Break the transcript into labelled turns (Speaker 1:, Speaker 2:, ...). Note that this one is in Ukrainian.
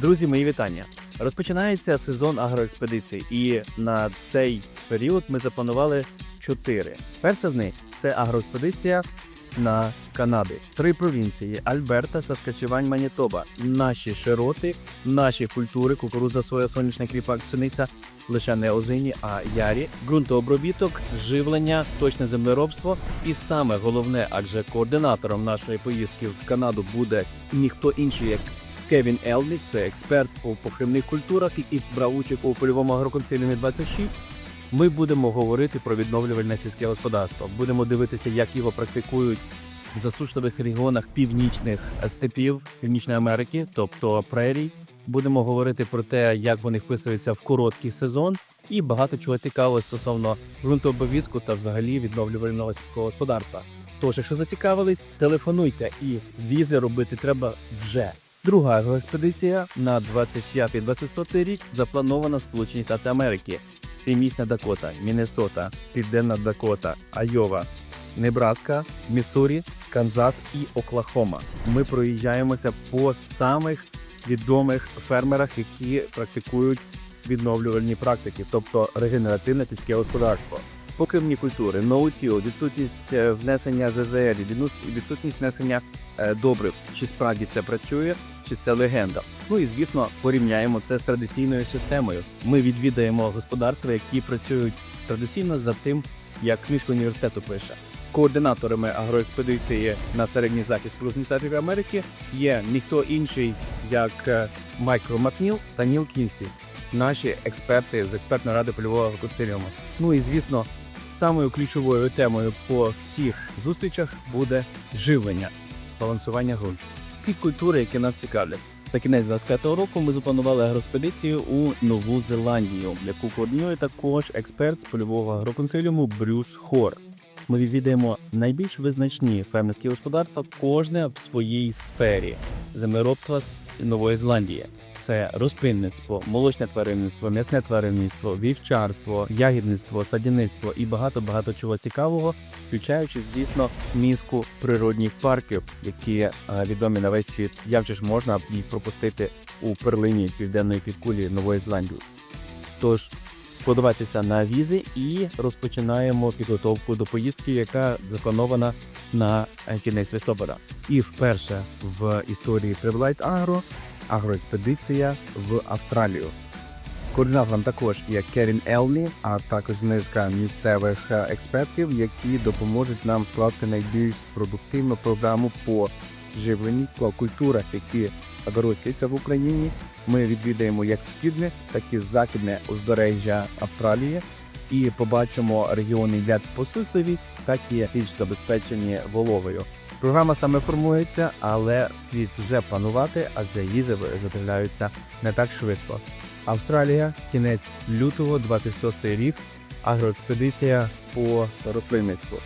Speaker 1: Друзі, мої вітання. Розпочинається сезон агроекспедицій, і на цей період ми запланували чотири. Перша з них це агроекспедиція на Канади. Три провінції: Альберта, Саскачевань, Манітоба. Наші широти, наші культури, кукуруза, соя, сонячний кріпак, пшениця, лише не озині, а ярі, ґрунтообробіток, живлення, точне землеробство. І саме головне, адже координатором нашої поїздки в Канаду буде ніхто інший, як Кевін Елвіс, це експерт у похивних культурах, який брав участь у польовому агроконсиліумі 26. Ми будемо говорити про відновлювальне сільське господарство. Будемо дивитися, як його практикують в засушливих регіонах північних степів Північної Америки, тобто прерій. Будемо говорити про те, як вони вписуються в короткий сезон, і багато чого цікавого стосовно ґрунтообовідку та взагалі відновлювального сільського господарства. Тож, якщо зацікавились, телефонуйте і візи робити треба вже. Друга агроекспедиція на 25-26 рік запланована в Сполучені Штати Америки. Північна Дакота, Міннесота, Південна Дакота, Айова, Небраска, Міссурі, Канзас і Оклахома. Ми проїжджаємося по самих відомих фермерах, які практикують відновлювальні практики, тобто регенеративне сільське господарство. Покривні культури, ноутіл, відсутність е, внесення ЗЗР, відсутність внесення е, добрив. Чи справді це працює, це легенда. Ну і звісно, порівняємо це з традиційною системою. Ми відвідаємо господарства, які працюють традиційно за тим, як книжка університету пише. Координаторами агроекспедиції на середній захід Сполучених Штатів Америки є ніхто інший, як е, Майкл Макніл та Ніл Кінсі, наші експерти з експертної ради польового консиліуму. Ну і звісно, самою ключовою темою по всіх зустрічах буде живлення, балансування ґрунту. Ті культури, які нас цікавлять. На кінець 25-го року ми запланували агроспедицію у Нову Зеландію, яку координує також експерт з польового агроконсиліуму Брюс Хор. Ми відвідаємо найбільш визначні фермерські господарства, кожне в своїй сфері землеробства Нової Зеландії. Це розпинництво, молочне тваринництво, м'ясне тваринництво, вівчарство, ягідництво, садівництво і багато багато чого цікавого, включаючи, звісно, мізку природних парків, які е, відомі на весь світ. Як же ж можна їх пропустити у перлині південної підкулі Нової Зеландії? Тож подаватися на візи і розпочинаємо підготовку до поїздки, яка запланована на кінець листопада. І вперше в історії Привлайт Агро агроекспедиція в Австралію. Координатором також є Керін Еллі, а також низка місцевих е, експертів, які допоможуть нам скласти найбільш продуктивну програму по живленні культурах, які вирощуються в Україні. Ми відвідаємо як східне, так і західне узбережжя Австралії і побачимо регіони як по суставі, так і більш забезпечені вологою. Програма саме формується, але слід вже планувати, а візи задивляються не так швидко. Австралія, кінець лютого, 26 рік, агроекспедиція по рослинництву.